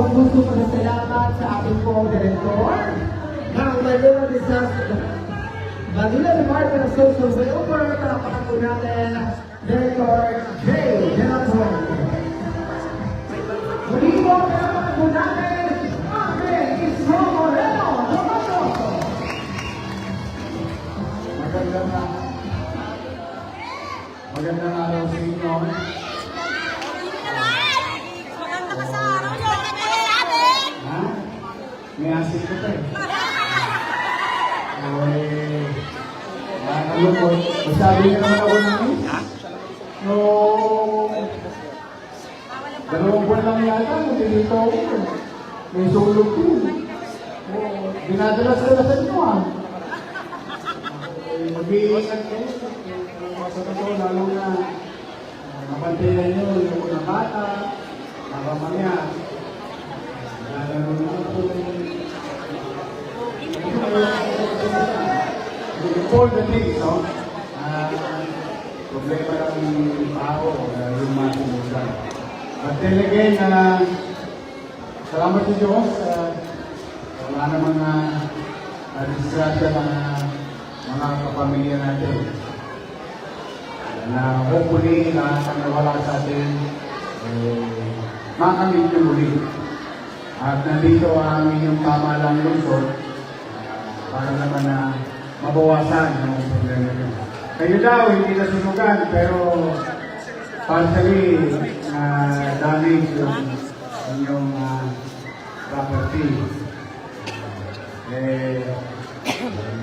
hindi po ako gusto salamat sa ating pong direktor ng Manila Disaster Manila Department of Social Welfare, po natin, Director J. Genaton. Dalawang buwan lang yata, nandito ako. May sulog ko. Oh, dinadala sa inyo ah. Eh, Mag-iingat kayo. Sa totoo, lalo na ah, mabantayan nyo yung mga bata, mga mamaya. Lalo na po Before the thing, no? Ah, problema ng tao, uh, yung matulugan. But then again, ah, salamat sa Diyos. Uh, wala namang uh, disgrasya ng ah, mga kapamilya natin. Na hopefully, lahat nawala sa atin, eh, makamit yung muli. At nandito ang inyong pamahalang lungsod ah, para naman na mabawasan ang problema nyo. Kayo daw, hindi nasunugan, pero partially uh, damage yung inyong ah, property. Eh,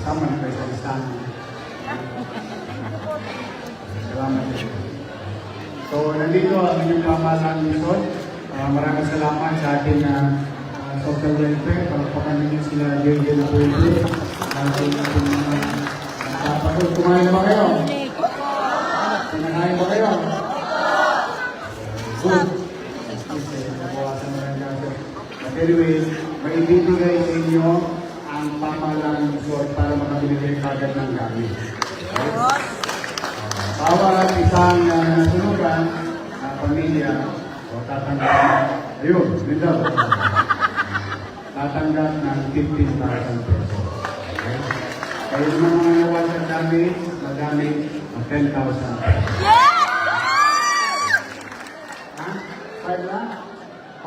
sama na sa listahan. Salamat. So, nandito ang inyong pamahalang lungsod. Ah, maraming salamat sa ating uh, social welfare. Pagpapakan ninyo sila. Ating ating mga kapatid. Kumain ba kayo? Kumain ba kayo? Good. Nabawasan mo lang natin. But anyway, may ibibigay sa inyo ang pamahalang lungsod para makabili kayo kagad ng gamit. Okay? Bawat isang uh, nasunugan na pamilya o tatanggap ayun, dito. Tatanggap ng 15,000 pesos. Okay? Kayo naman mga nawasan damage, magamit ng 10,000 pesos.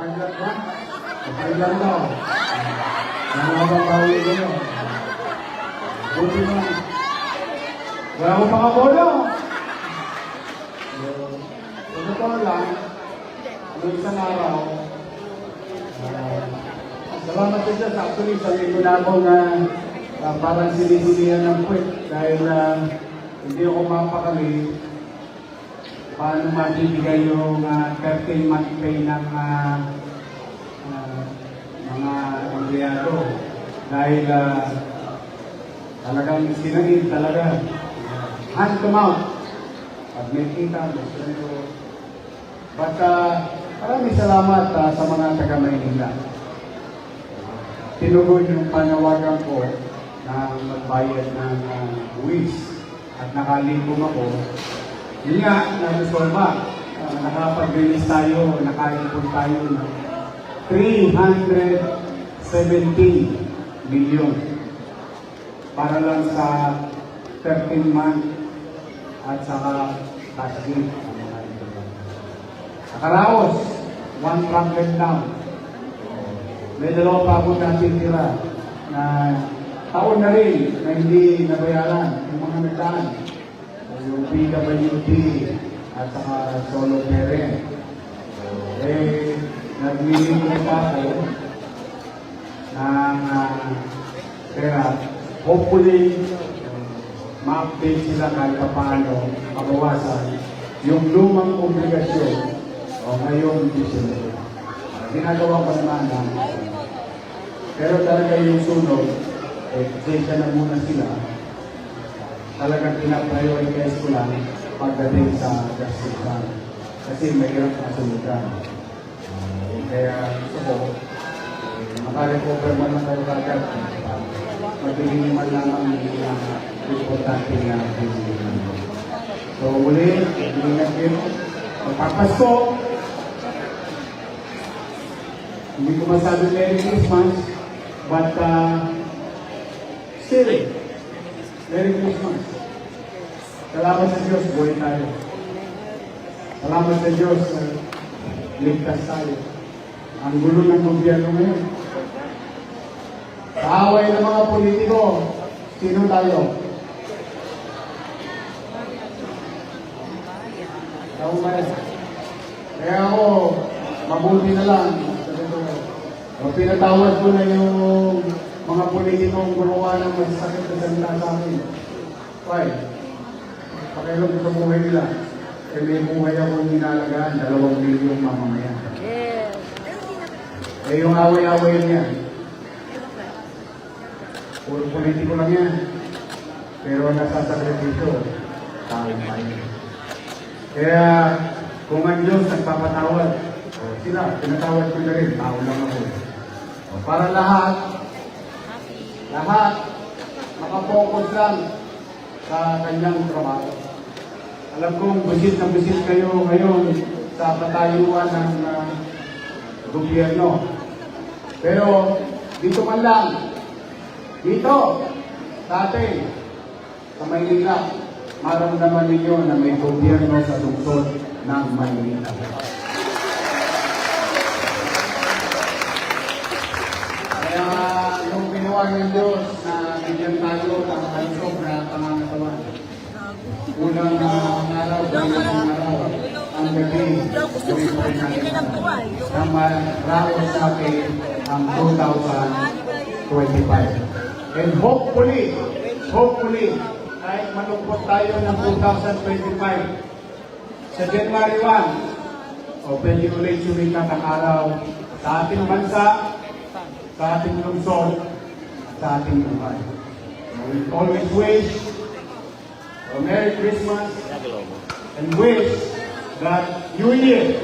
Five lang ba? O five lang daw. Nangabang bawi kayo. Buti mo. Wala ko pakabola. Sa totoo lang, nung isang araw, ah, salamat sa Diyos. Actually, sa linggo na akong uh, parang sinisilihan ng puwet dahil ah, hindi ako mapakali. Paano mabibigay yung uh, 13 month pay ng ah, mga empleyado. Dahil ah, talagang sinagin talaga. Hand to mouth. Pag may kita. But uh, maraming salamat ah, sa mga taga Maynila. Tinugon yung panawagan ko na magbayad ng uh, buwis at nakalingkong ako. Yun nga, na-reforma. Uh, nakapag-release tayo, nakaipon tayo ng 317 million para lang sa 13 month at saka tax gift. Sa Karaos, one trumpet down. May dalawa pa ako natitira na taon na rin na hindi nabayaran yung mga nagdaan. Yung PWD at saka solo parent. Eh, naglilingkod pa ako ng ah, pera. Hopefully, ma-update sila kahit pa paano mabawasan yung lumang obligasyon o ngayong December. Ginagawa ko naman ang pero talaga yung sunod, eh, na muna sila. Talagang pinaprioritize ko lang pagdating sa justice fund. Kasi mahirap na sulutan. Kaya gusto ko, eh, makarecover man lang tayo kagad. Magiging man lang ang uh, importante na kailangan. So muli, hindi natin magpapasko. Hindi ko masabi Merry Christmas, but uh, still, Merry Christmas. Salamat sa Diyos, buhay tayo. Salamat sa Diyos, uh, ligtas tayo. Ang gulo ng gobyerno ngayon. Sa away ng mga politiko, sino tayo? Yan? Kaya ako, mabuti na lang. Pinatawad ko na yung mga politikong gumawa ng masakit na salita sa akin. Why? Pakialam ko sa buhay nila. Eh, may buhay ako inalagaan, dalawang milyong mamamayan. Eh, yung away-away niya. Puro politiko lang yan. Pero nasasakripisyo, tao pa. Kaya, kung ang Diyos nagpapatawad, o sila, pinatawad ko na rin, tao lang ako. O, para lahat, lahat, makapokus lang sa kanyang trabaho. Alam kong busit na busit kayo ngayon sa patayuan ng ah, gobyerno. Pero, dito man lang, dito, sa atin, sa Maynila, maramdaman ninyo na may gobyerno sa lungsod ng Maynila. Yung ginawa ng Diyos na bigyan tayo ng kalusog na pangangatawan. Unang uh, araw, dalawang araw, ang gabi, rin natin na maraos natin ang 2025. And hopefully, hopefully, kahit malungkot tayo ng 2025, sa January 1, o pwede ulit sumikat ang araw sa ating bansa, sa ating lungsod, sa ating buhay. We always wish a Merry Christmas and wish that New Year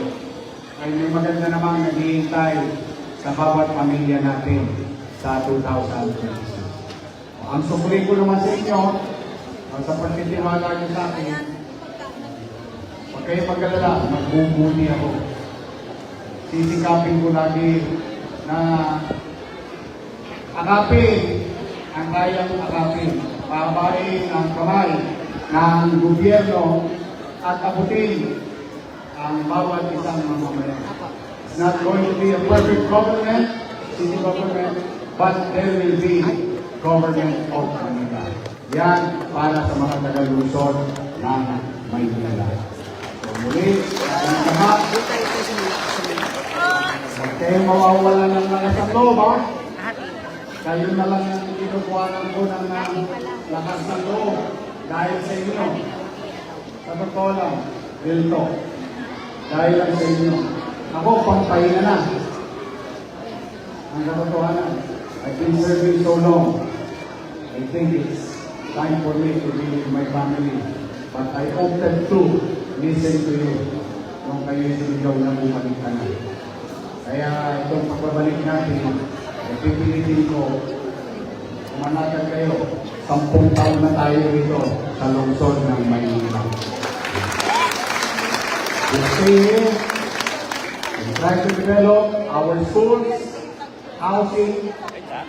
ay may maganda namang naghihintay sa bawat pamilya natin sa 2026. Ang sukli ko naman sa inyo, sa pagtitiwala niyo sa akin, huwag kayo mag-alala, magbubuni ako. Sisikapin ko lagi na akapin ang kayang akapin. Pabain ang kamay ng gobyerno at abutin ang bawat isang mamamayan. Not going to be a perfect government, city government, but there will be government of Manila. Yan para sa mga taga-Luzon ng Maynila. So muli, ang lahat, huwag kayong mawawala ng mga sa loob, ha? Kayo na lang ang kinukuhanan ko ng lakas ng loob dahil sa inyo. Sa totoo lang, talk. Dahil lang sa inyo. Ako, pampahinga na. Ang katotohanan, I've been serving so long. I think it's time for me to be with my family. But I opted to listen to you nung kayo sinigaw na bumalik ka na. Kaya itong pagbabalik natin, ay pipilitin ko, kumanatan kayo, sampung taon na tayo rito sa lungsod ng Maynila. We stay here, we try to develop our schools, housing,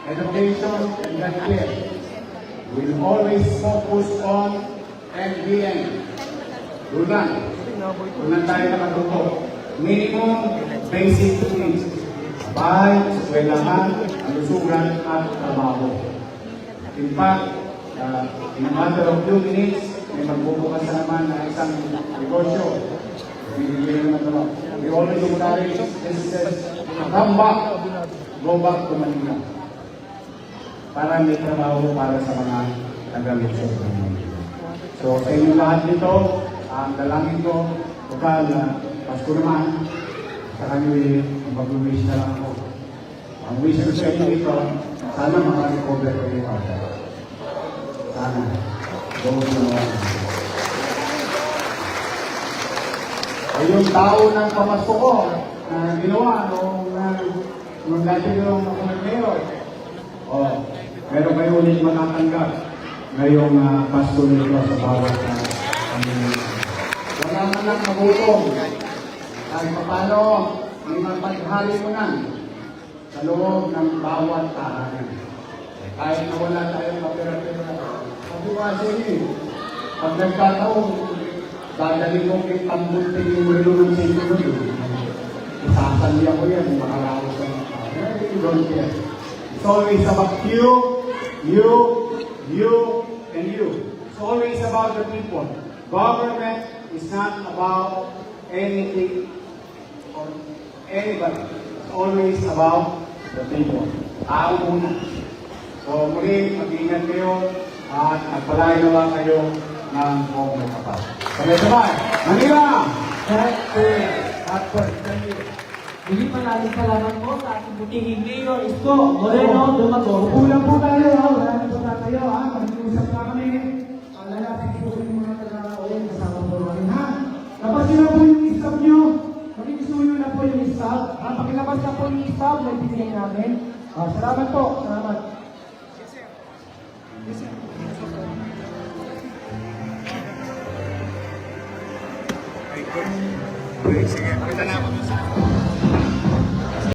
education, and healthcare. We'll always focus on MBN. Doon lang. Doon lang tayo nakatuto. Minimum basic needs. Bahay, eskwelahan, alusugan, at trabaho. In fact, uh, in a matter of few minutes, may magbubukas na naman na isang negosyo. Bibigyan naman ito. We always encourage businesses to come back, go back to Manila. Para may trabaho para sa mga Manila. So sa inyo lahat nito, ang dalangin ko, total na Pasko naman, sa kanyo eh, mag-wish na lang ako. Ang wish ko sa inyo ito, sana makarecover kayo agad. Sana. Go na Ay yung tao ng pamasko ko na ginawa nung, uh, nung dati yung ako nag-mayor. Oh, meron kayo ulit matatanggap ngayong uh, Pasko nito sa bawat uh, pamilya. Wala man lang nagutom. Kahit paano, may mapaghali mo na sa loob ng bawat tahanan. Kahit na wala tayong kapira-pira. Pag-iwasin niyo. Pag nagkataon, dadali mo kay tambuntin yung relo ng mo yun. Isasali ako yan, sa mga. You don't. It's always about you, you, you, and you. It's always about the people. Government is not about anything or anybody. It's always about the people. Tao muna. So muli, mag-ingat kayo at nagpalay naman kayo ng buong may kapal. Sabay-sabay! Manila! Thank you. Muli maraming salamat po sa ating butihing Mayor Isko Moreno Dumago. Kulang po tayo, ha?